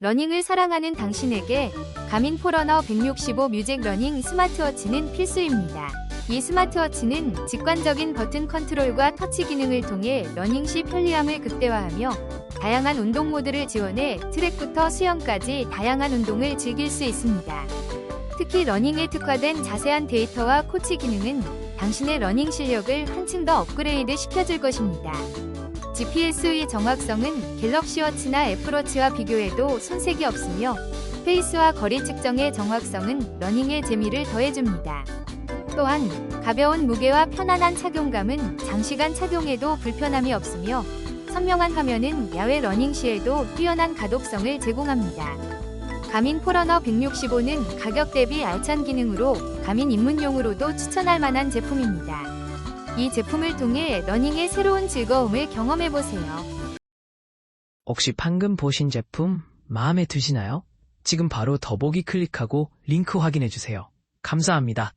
러닝을 사랑하는 당신에게 가민 포러너 165 뮤직 러닝 스마트워치는 필수입니다. 이 스마트워치는 직관적인 버튼 컨트롤과 터치 기능을 통해 러닝 시 편리함을 극대화하며 다양한 운동 모드를 지원해 트랙부터 수영까지 다양한 운동을 즐길 수 있습니다. 특히 러닝에 특화된 자세한 데이터와 코치 기능은 당신의 러닝 실력을 한층 더 업그레이드 시켜줄 것입니다. GPS의 정확성은 갤럭시 워치나 애플워치와 비교해도 손색이 없으며 페이스와 거리 측정의 정확성은 러닝의 재미를 더해줍니다. 또한 가벼운 무게와 편안한 착용감은 장시간 착용해도 불편함이 없으며 선명한 화면은 야외 러닝 시에도 뛰어난 가독성을 제공합니다. 가민 포러너 165는 가격 대비 알찬 기능으로 가민 입문용으로도 추천할 만한 제품입니다. 이 제품을 통해 러닝의 새로운 즐거움을 경험해보세요. 혹시 방금 보신 제품 마음에 드시나요? 지금 바로 더보기 클릭하고 링크 확인해주세요. 감사합니다.